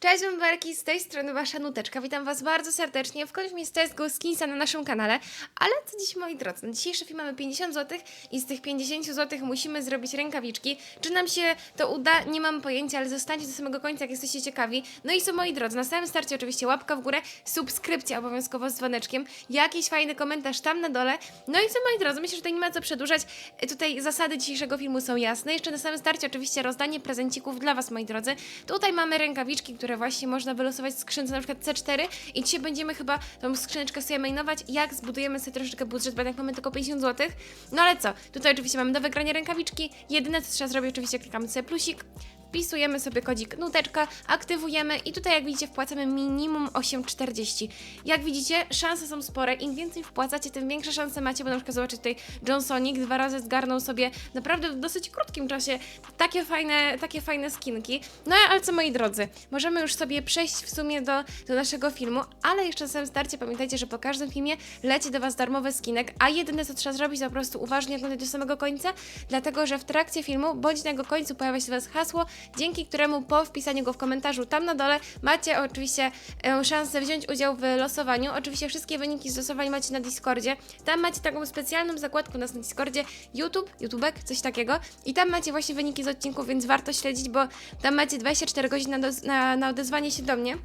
Cześć Bąbelki, z tej strony Wasza Nuteczka. Witam Was bardzo serdecznie w kolejnym z Skinsa na naszym kanale. Ale co dziś, moi drodzy? Na dzisiejszy film mamy 50 zł i z tych 50 zł musimy zrobić rękawiczki. Czy nam się to uda? Nie mam pojęcia, ale zostańcie do samego końca, jak jesteście ciekawi. No i co, moi drodzy, na samym starcie oczywiście łapka w górę, subskrypcja obowiązkowo z dzwoneczkiem, jakiś fajny komentarz tam na dole. No i co, moi drodzy, myślę, że tutaj nie ma co przedłużać. Tutaj zasady dzisiejszego filmu są jasne. Jeszcze na samym starcie oczywiście rozdanie prezencików dla Was, moi drodzy. Tutaj mamy rękawiczki, które właśnie można wylosować w skrzynce na przykład C4 i dzisiaj będziemy chyba tą skrzyneczkę sobie mainować, jak zbudujemy sobie troszeczkę budżet, bo jednak mamy tylko 50 zł. No ale co, tutaj oczywiście mamy do wygrania rękawiczki, jedyne co trzeba zrobić oczywiście klikamy sobie plusik, wpisujemy sobie kodzik nuteczka, aktywujemy i tutaj jak widzicie wpłacamy minimum 8,40. Jak widzicie szanse są spore, im więcej wpłacacie, tym większe szanse macie, bo na przykład zobaczcie tutaj Johnsonik dwa razy zgarnął sobie naprawdę w dosyć krótkim czasie takie fajne, takie fajne skinki. No ale co moi drodzy, możemy już sobie przejść w sumie do, do naszego filmu, ale jeszcze na samym starcie pamiętajcie, że po każdym filmie leci do Was darmowy skinek, a jedyne co trzeba zrobić to po prostu uważnie oglądać do samego końca, dlatego że w trakcie filmu bądź na jego końcu pojawia się do Was hasło, dzięki któremu po wpisaniu go w komentarzu tam na dole macie oczywiście e, szansę wziąć udział w losowaniu. Oczywiście wszystkie wyniki z losowań macie na Discordzie. Tam macie taką specjalną zakładkę u nas na Discordzie YouTube, YouTubek, coś takiego i tam macie właśnie wyniki z odcinków, więc warto śledzić, bo tam macie 24 godziny na, na, na odezwanie się do mnie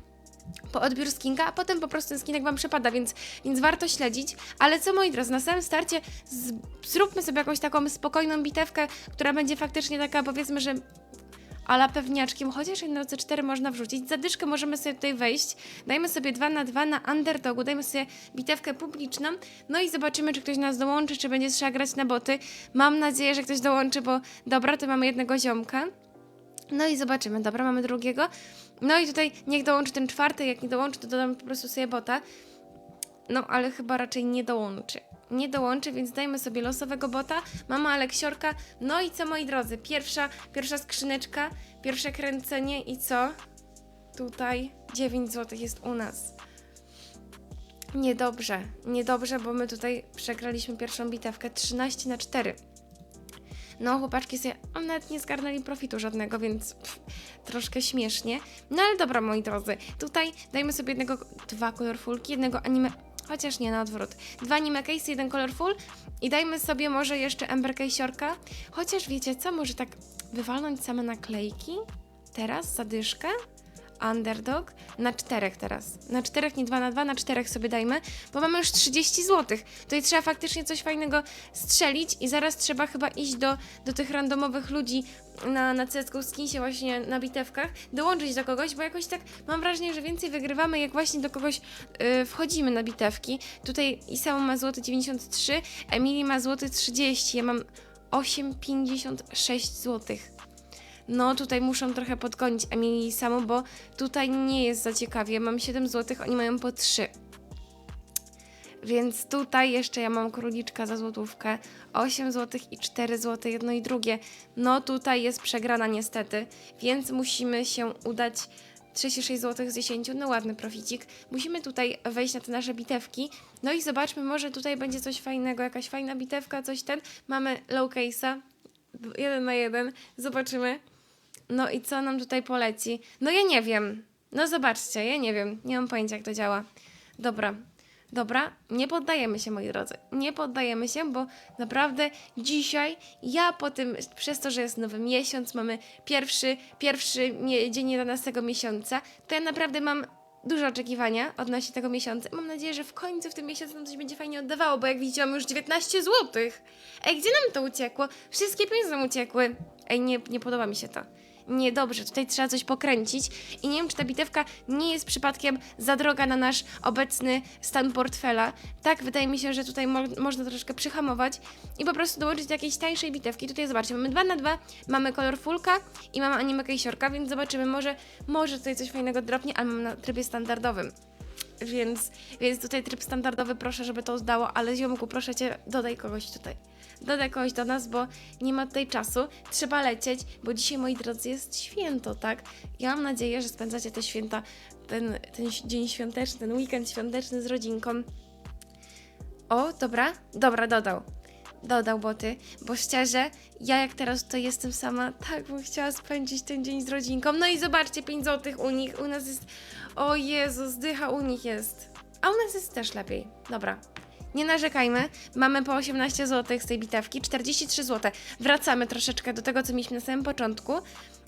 po odbiór skinka, a potem po prostu ten skinek Wam przepada, więc, więc warto śledzić. Ale co moi drodzy, na samym starcie z, zróbmy sobie jakąś taką spokojną bitewkę, która będzie faktycznie taka powiedzmy, że ala pewniaczkiem, chociaż na nocy 4 można wrzucić. Zadyszkę możemy sobie tutaj wejść. Dajmy sobie 2 na 2 na underdogu, dajmy sobie bitewkę publiczną, no i zobaczymy, czy ktoś nas dołączy, czy będzie trzeba grać na boty. Mam nadzieję, że ktoś dołączy, bo dobra, to mamy jednego ziomka. No i zobaczymy, dobra, mamy drugiego. No i tutaj niech dołączy ten czwarty, jak nie dołączy, to dodam po prostu sobie bota. No, ale chyba raczej nie dołączy. Nie dołączy, więc dajmy sobie losowego bota. Mama Aleksiorka. No i co, moi drodzy? Pierwsza, pierwsza skrzyneczka, pierwsze kręcenie i co? Tutaj 9 zł jest u nas. Niedobrze, niedobrze, bo my tutaj przegraliśmy pierwszą bitewkę 13 na 4. No, chłopaczki sobie nawet nie zgarnęli profitu żadnego, więc pff, troszkę śmiesznie. No ale dobra, moi drodzy, tutaj dajmy sobie jednego, dwa colorfulki, jednego anime, chociaż nie, na odwrót. Dwa anime case, jeden colorful i dajmy sobie może jeszcze Ember Case'orka. Chociaż wiecie co, może tak wywalnąć same naklejki? Teraz, zadyszkę? Underdog na czterech teraz. Na czterech, nie dwa na dwa, na czterech sobie dajmy, bo mamy już 30 zł. Tutaj trzeba faktycznie coś fajnego strzelić i zaraz trzeba chyba iść do, do tych randomowych ludzi na, na CSGO Skinsie właśnie na bitewkach, dołączyć do kogoś, bo jakoś tak mam wrażenie, że więcej wygrywamy, jak właśnie do kogoś yy, wchodzimy na bitewki. Tutaj Isao ma złoty 93, Emily ma złoty 30, ja mam 8,56 złotych. No, tutaj muszą trochę podgonić Emilii samą, bo tutaj nie jest za ciekawie. Mam 7 zł, oni mają po 3. Więc tutaj jeszcze ja mam króliczka za złotówkę, 8 zł i 4 zł, jedno i drugie. No tutaj jest przegrana niestety, więc musimy się udać 36 zł z 10, no ładny proficik. Musimy tutaj wejść na te nasze bitewki. No i zobaczmy, może tutaj będzie coś fajnego, jakaś fajna bitewka, coś ten. Mamy low case'a, jeden na jeden, zobaczymy. No i co nam tutaj poleci? No ja nie wiem. No zobaczcie, ja nie wiem. Nie mam pojęcia, jak to działa. Dobra, dobra, nie poddajemy się, moi drodzy. Nie poddajemy się, bo naprawdę dzisiaj ja po tym, przez to, że jest nowy miesiąc, mamy pierwszy, pierwszy dzień 11 miesiąca, to ja naprawdę mam duże oczekiwania odnośnie tego miesiąca. Mam nadzieję, że w końcu w tym miesiącu nam coś będzie fajnie oddawało, bo jak widzicie, już 19 zł. Ej, gdzie nam to uciekło? Wszystkie pieniądze nam uciekły. Ej, nie, nie podoba mi się to. Niedobrze, tutaj trzeba coś pokręcić i nie wiem, czy ta bitewka nie jest przypadkiem za droga na nasz obecny stan portfela. Tak, wydaje mi się, że tutaj mo można troszeczkę przyhamować i po prostu dołączyć do jakiejś tańszej bitewki. Tutaj zobaczcie, mamy 2 na 2, mamy kolor fulka i mamy anime kejsiorka, więc zobaczymy, może, może tutaj coś fajnego dropnie, ale mam na trybie standardowym. Więc, więc tutaj tryb standardowy proszę, żeby to zdało, ale ziomku, proszę cię, dodaj kogoś tutaj. Dodaj kogoś do nas, bo nie ma tutaj czasu. Trzeba lecieć, bo dzisiaj, moi drodzy, jest święto, tak? Ja mam nadzieję, że spędzacie te święta, ten, ten dzień świąteczny, ten weekend świąteczny z rodzinką. O, dobra, dobra, dodał. dodał boty, bo szczerze, ja jak teraz tutaj jestem sama, tak bym chciała spędzić ten dzień z rodzinką. No i zobaczcie, 5 złotych u nich, u nas jest, o Jezu, zdycha u nich jest. A u nas jest też lepiej. Dobra, nie narzekajmy, mamy po 18 zł z tej bitewki, 43 zł. Wracamy troszeczkę do tego, co mieliśmy na samym początku,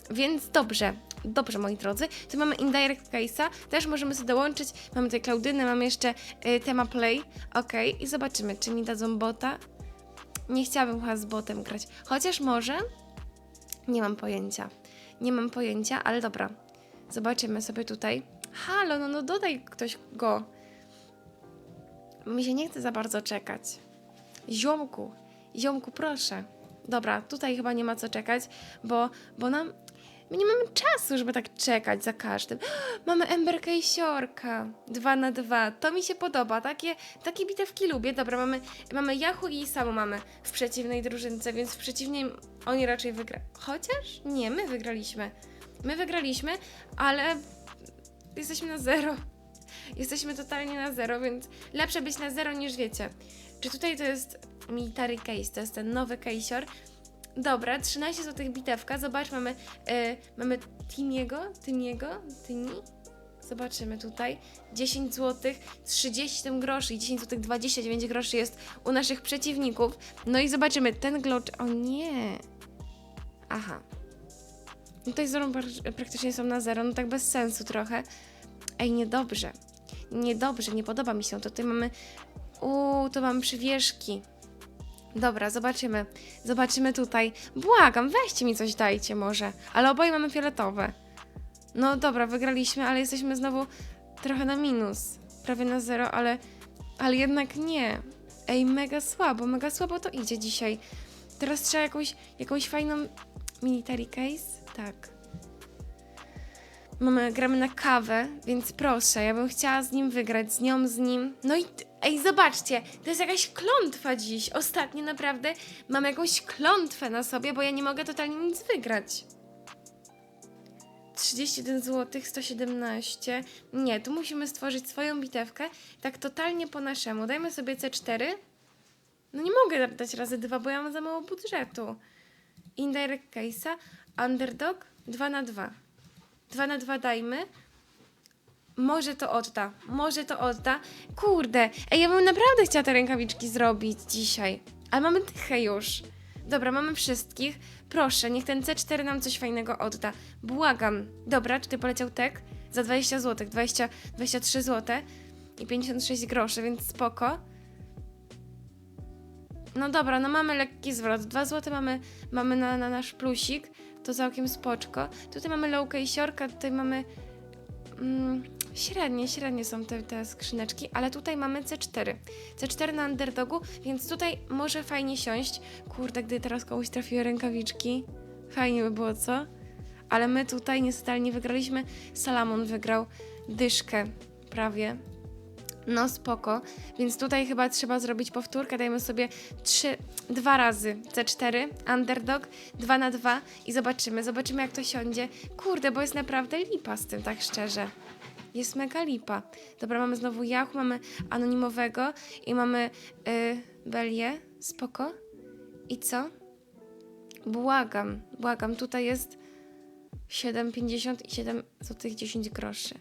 więc dobrze, dobrze moi drodzy. Tu mamy Indirect Case'a, też możemy sobie dołączyć, mamy tutaj Claudynę, mamy jeszcze y, tema Play, ok, i zobaczymy, czy mi dadzą bota. Nie chciałabym chyba z botem grać, chociaż może, nie mam pojęcia, nie mam pojęcia, ale dobra, zobaczymy sobie tutaj. Halo, no, no dodaj ktoś go. Mi się nie chce za bardzo czekać. Ziomku, ziomku, proszę. Dobra, tutaj chyba nie ma co czekać, bo, bo nam. My nie mamy czasu, żeby tak czekać za każdym. Mamy Emberka i Siorka. Dwa na dwa. To mi się podoba. Takie, takie bitewki lubię. Dobra, mamy, mamy Yahoo i Samu mamy w przeciwnej drużynce, więc w przeciwnej oni raczej wygra. Chociaż nie, my wygraliśmy. My wygraliśmy, ale jesteśmy na zero. Jesteśmy totalnie na zero, więc lepsze być na zero niż wiecie. Czy tutaj to jest military case, to jest ten nowy case'or. Dobra, 13 zł bitewka, zobacz, mamy, y, mamy Timiego, Timiego, Tymi. Zobaczymy tutaj. 10 zł, 37 groszy i 10 zł 29 groszy jest u naszych przeciwników. No i zobaczymy, ten glocz, o nie. Aha. No Tutaj zero praktycznie są na zero, no tak bez sensu trochę. Ej, niedobrze. Niedobrze, nie podoba mi się to. Tutaj mamy. Uuu, to mamy przywieszki. Dobra, zobaczymy. Zobaczymy tutaj. Błagam, weźcie mi coś dajcie może. Ale oboje mamy fioletowe. No dobra, wygraliśmy, ale jesteśmy znowu trochę na minus. Prawie na zero, ale, ale jednak nie. Ej, mega słabo, mega słabo to idzie dzisiaj. Teraz trzeba jakąś, jakąś fajną military case? Tak. Mamy, gramy na kawę, więc proszę, ja bym chciała z nim wygrać, z nią, z nim. No i, ej, zobaczcie, to jest jakaś klątwa dziś. Ostatnio naprawdę mam jakąś klątwę na sobie, bo ja nie mogę totalnie nic wygrać. 31 zł, 117. Nie, tu musimy stworzyć swoją bitewkę, tak totalnie po naszemu. Dajmy sobie C4. No nie mogę dać razy dwa, bo ja mam za mało budżetu. Indirect case'a, underdog, 2 na 2 dwa na dwa dajmy. Może to odda, może to odda. Kurde, ej, ja bym naprawdę chciała te rękawiczki zrobić dzisiaj. Ale mamy dychę już. Dobra, mamy wszystkich. Proszę, niech ten C4 nam coś fajnego odda. Błagam. Dobra, czy ty poleciał tek? Za 20 zł, 20, 23 zł i 56 groszy, więc spoko. No dobra, no mamy lekki zwrot. 2 zł mamy, mamy na, na nasz plusik. To całkiem spoczko. Tutaj mamy lowkę i siorka, tutaj mamy... Mm, średnie, średnie są te, te skrzyneczki, ale tutaj mamy C4. C4 na underdogu, więc tutaj może fajnie siąść. Kurde, gdy teraz komuś trafiły rękawiczki, fajnie by było, co? Ale my tutaj niestety nie wygraliśmy. Salamon wygrał dyszkę prawie. No spoko, więc tutaj chyba trzeba zrobić powtórkę. Dajmy sobie trzy, dwa razy C4, underdog, 2 na 2 i zobaczymy, zobaczymy jak to siądzie. Kurde, bo jest naprawdę lipa z tym, tak szczerze. Jest mega lipa. Dobra, mamy znowu Yahoo, mamy anonimowego i mamy yy, Belię, spoko. I co? Błagam, błagam, tutaj jest 7,50 i 7 zł 10 groszy.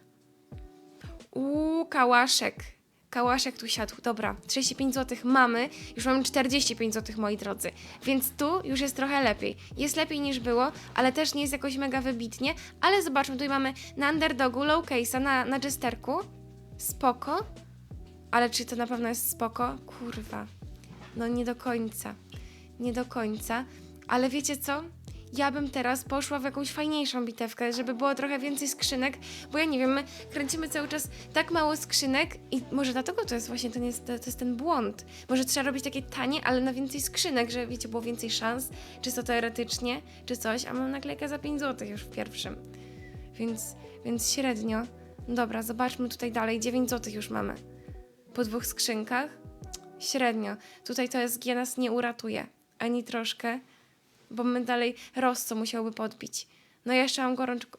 Uuu, kałaszek. Kałaszek tu siadł. Dobra, 35 zł mamy. Już mamy 45 zł, moi drodzy. Więc tu już jest trochę lepiej. Jest lepiej niż było, ale też nie jest jakoś mega wybitnie. Ale zobaczmy, tutaj mamy na underdogu, low case'a, na, na jesterku. Spoko. Ale czy to na pewno jest spoko? Kurwa. No nie do końca. Nie do końca. Ale wiecie co? Ja bym teraz poszła w jakąś fajniejszą bitewkę, żeby było trochę więcej skrzynek, bo ja nie wiem, my kręcimy cały czas tak mało skrzynek i może dlatego to jest właśnie ten, jest, to jest ten błąd. Może trzeba robić takie tanie, ale na więcej skrzynek, żeby wiecie, było więcej szans, czysto teoretycznie, czy coś, a mam naklejkę za 5 zł już w pierwszym. Więc, więc średnio. Dobra, zobaczmy tutaj dalej, 9 zł już mamy. Po dwóch skrzynkach. Średnio. Tutaj to SG nas nie uratuje. Ani troszkę bo my dalej Rosso musiałby podbić. No ja jeszcze mam gorączkę.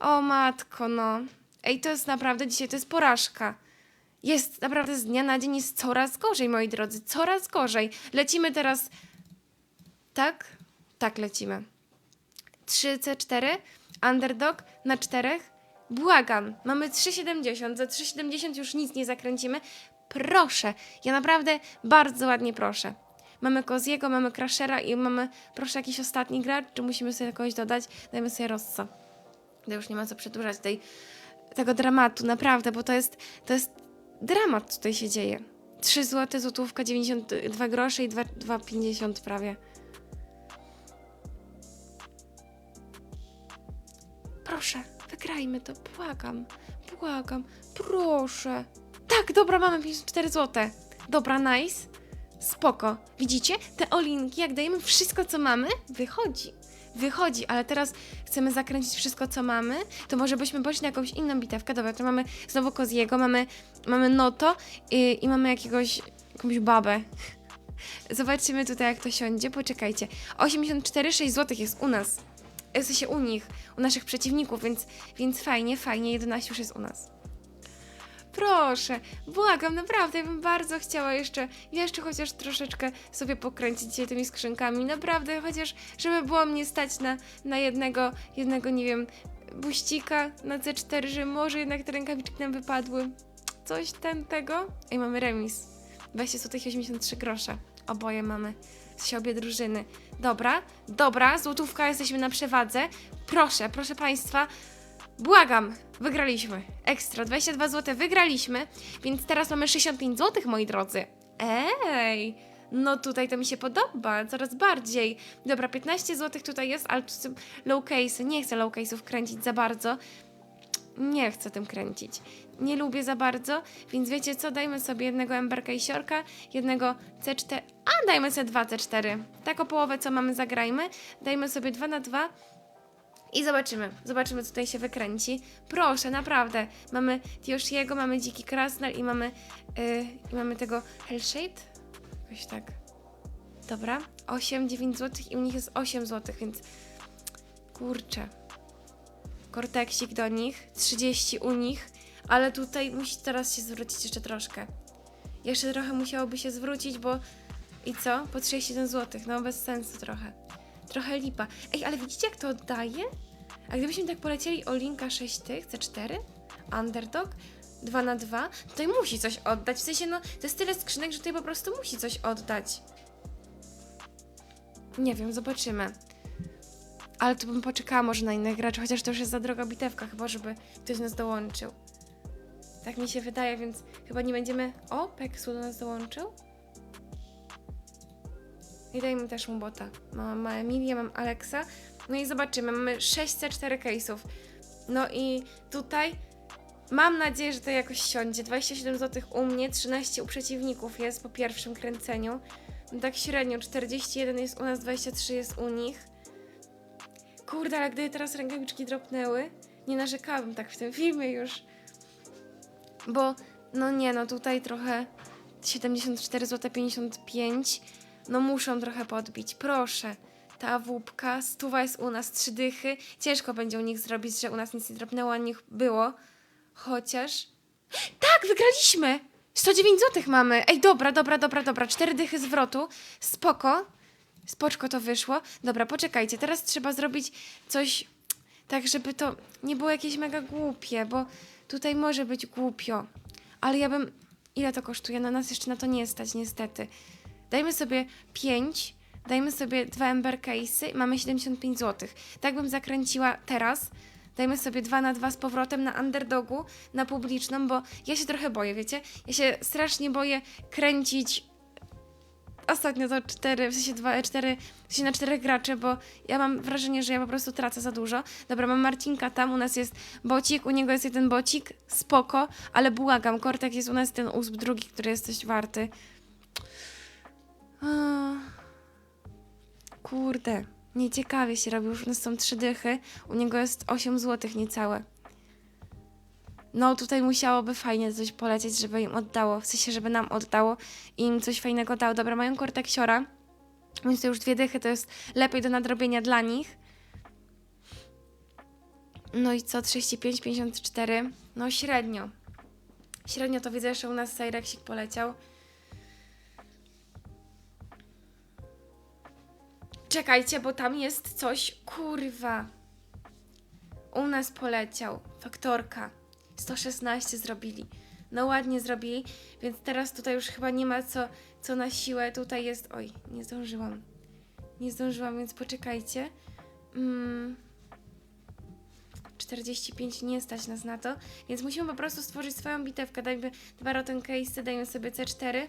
O matko, no. Ej, to jest naprawdę dzisiaj, to jest porażka. Jest naprawdę z dnia na dzień jest coraz gorzej, moi drodzy, coraz gorzej. Lecimy teraz. Tak? Tak, lecimy. 3C4, underdog na czterech. Błagam, mamy 3,70. Za 3,70 już nic nie zakręcimy. Proszę, ja naprawdę bardzo ładnie proszę. Mamy Koziego, mamy Crashera i mamy, proszę, jakiś ostatni gracz, czy musimy sobie kogoś dodać? Dajmy sobie Rossa. To już nie ma co przedłużać tej, tego dramatu, naprawdę, bo to jest, to jest dramat tutaj się dzieje. 3 zł, złotówka, 92 grosze i 2 2,50 prawie. Proszę, wygrajmy to, błagam, błagam, proszę. Tak, dobra, mamy 54 zł. Dobra, nice. Spoko. Widzicie? Te olinki, jak dajemy wszystko, co mamy, wychodzi. Wychodzi, ale teraz chcemy zakręcić wszystko, co mamy, to może byśmy poszli na jakąś inną bitewkę. Dobra, to mamy znowu Koziego, mamy, mamy Noto i, i mamy jakiegoś, jakąś babę. Zobaczymy tutaj, jak to siądzie. Poczekajcie. 84,6 zł jest u nas. W sensie u nich, u naszych przeciwników, więc, więc fajnie, fajnie. 11 już jest u nas. Proszę, błagam, naprawdę, ja bym bardzo chciała jeszcze, jeszcze chociaż troszeczkę sobie pokręcić się tymi skrzynkami, naprawdę, chociaż, żeby było mnie stać na, na jednego, jednego, nie wiem, buścika na C4, że może jednak te rękawiczki nam wypadły. Coś ten tego. I mamy remis. 20 zł 83 grosze. Oboje mamy. W sensie obie drużyny. Dobra, dobra, złotówka, jesteśmy na przewadze. Proszę, proszę Państwa, Błagam, wygraliśmy. Ekstra, 22 zł wygraliśmy, więc teraz mamy 65 zł, moi drodzy. Ej, no tutaj to mi się podoba, coraz bardziej. Dobra, 15 zł tutaj jest, ale low case, nie chcę low case'ów kręcić za bardzo. Nie chcę tym kręcić. Nie lubię za bardzo, więc wiecie co, dajmy sobie jednego Ember Case'orka, jednego C4, a dajmy sobie dwa C4. Tak o połowę co mamy zagrajmy, dajmy sobie 2 na 2 i zobaczymy, zobaczymy, co tutaj się wykręci. Proszę, naprawdę. Mamy Tioshiego, mamy Dziki Krasnal i mamy, yy, i mamy tego Hellshade. Jakoś tak. Dobra. 8, 9 zł i u nich jest 8 zł, więc kurczę. Korteksik do nich, 30 u nich, ale tutaj musi teraz się zwrócić jeszcze troszkę. Jeszcze trochę musiałoby się zwrócić, bo i co? Po 31 zł. No bez sensu trochę. Trochę lipa. Ej, ale widzicie jak to oddaje? A gdybyśmy tak polecieli o linka 6 tych, C4, underdog, 2 na 2, tutaj musi coś oddać. W sensie, no, to jest tyle skrzynek, że tutaj po prostu musi coś oddać. Nie wiem, zobaczymy. Ale tu bym poczekała może na innych graczy, chociaż to już jest za droga bitewka, chyba żeby ktoś nas dołączył. Tak mi się wydaje, więc chyba nie będziemy... O, Peksu do nas dołączył. I dajmy też mu bota. Mam, mam Emilię, mam Alexa. No i zobaczymy, mamy 604 case'ów. No i tutaj mam nadzieję, że to jakoś siądzie. 27 zł u mnie, 13 u przeciwników jest po pierwszym kręceniu. No tak średnio, 41 jest u nas, 23 jest u nich. Kurde, ale gdyby teraz rękawiczki dropnęły, nie narzekałabym tak w tym filmie już. Bo, no nie, no tutaj trochę 74 zł 55 no muszą trochę podbić, proszę. Ta wupka, stuwa jest u nas, trzy dychy. Ciężko będzie u nich zrobić, że u nas nic nie drobnęło, a nich było. Chociaż... Tak, wygraliśmy! 109 zł mamy. Ej, dobra, dobra, dobra, dobra. Cztery dychy zwrotu. Spoko. Spoczko to wyszło. Dobra, poczekajcie. Teraz trzeba zrobić coś tak, żeby to nie było jakieś mega głupie, bo tutaj może być głupio. Ale ja bym... Ile to kosztuje? No nas jeszcze na to nie stać, niestety. Dajmy sobie 5, dajmy sobie dwa Ember Case'y mamy 75 zł. Tak bym zakręciła teraz. Dajmy sobie 2 na 2 z powrotem na underdogu, na publiczną, bo ja się trochę boję, wiecie? Ja się strasznie boję kręcić ostatnio to 4, w sensie 2, 4, w sensie na 4 graczy, bo ja mam wrażenie, że ja po prostu tracę za dużo. Dobra, mam Marcinka tam, u nas jest bocik, u niego jest jeden bocik, spoko, ale błagam, Kortek jest u nas ten usp drugi, który jest coś warty. A, Kurde, nieciekawie się robi, już nas są trzy dychy, u niego jest 8 zł niecałe. No tutaj musiałoby fajnie coś polecieć, żeby im oddało, w sensie, żeby nam oddało i im coś fajnego dało. Dobra, mają korteksiora, więc to już dwie dychy, to jest lepiej do nadrobienia dla nich. No i co, 35, 54? No średnio. Średnio to widzę, że u nas Cyreksik poleciał. Czekajcie, bo tam jest coś, kurwa. U nas poleciał. Faktorka. 116 zrobili. No ładnie zrobili, więc teraz tutaj już chyba nie ma co, co na siłę. Tutaj jest... Oj, nie zdążyłam. Nie zdążyłam, więc poczekajcie. Mm. 45 nie stać nas na to, więc musimy po prostu stworzyć swoją bitewkę. Dajmy dwa rotten case, dajmy sobie C4.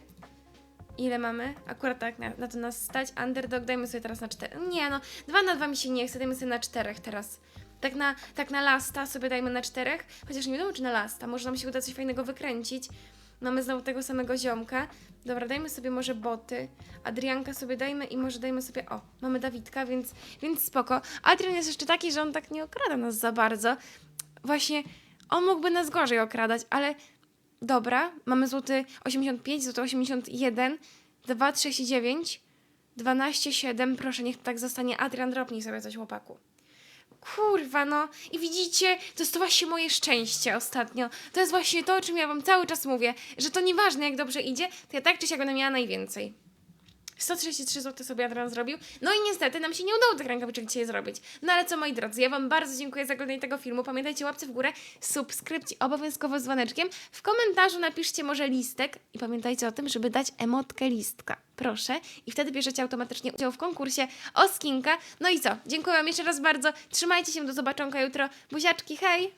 Ile mamy? Akurat tak na, na to nas stać. Underdog dajmy sobie teraz na 4. Nie no, 2 na 2 mi się nie chce, dajmy sobie na 4 teraz. Tak na, tak na lasta sobie dajmy na 4, chociaż nie wiadomo czy na lasta, może nam się uda coś fajnego wykręcić. Mamy znowu tego samego ziomka. Dobra, dajmy sobie może boty. Adrianka sobie dajmy i może dajmy sobie. O, mamy Dawidka, więc, więc spoko. Adrian jest jeszcze taki, że on tak nie okrada nas za bardzo. Właśnie on mógłby nas gorzej okradać, ale dobra, mamy złoty 85, złoty 81, 239, 12,7. Proszę, niech tak zostanie. Adrian, dropnij sobie coś, chłopaku. Kurwa, no. I widzicie, to jest to właśnie moje szczęście ostatnio. To jest właśnie to, o czym ja wam cały czas mówię, że to nieważne, jak dobrze idzie, to ja tak czy siak będę miała najwięcej. 133 zł sobie Adrian zrobił. No i niestety nam się nie udało tych rękawiczek dzisiaj zrobić. No ale co moi drodzy, ja Wam bardzo dziękuję za oglądanie tego filmu. Pamiętajcie łapce w górę, subskrypcji obowiązkowo z dzwoneczkiem. W komentarzu napiszcie może listek i pamiętajcie o tym, żeby dać emotkę listka. Proszę. I wtedy bierzecie automatycznie udział w konkursie o skinka. No i co? Dziękuję Wam jeszcze raz bardzo. Trzymajcie się, do zobaczonka jutro. Buziaczki, hej!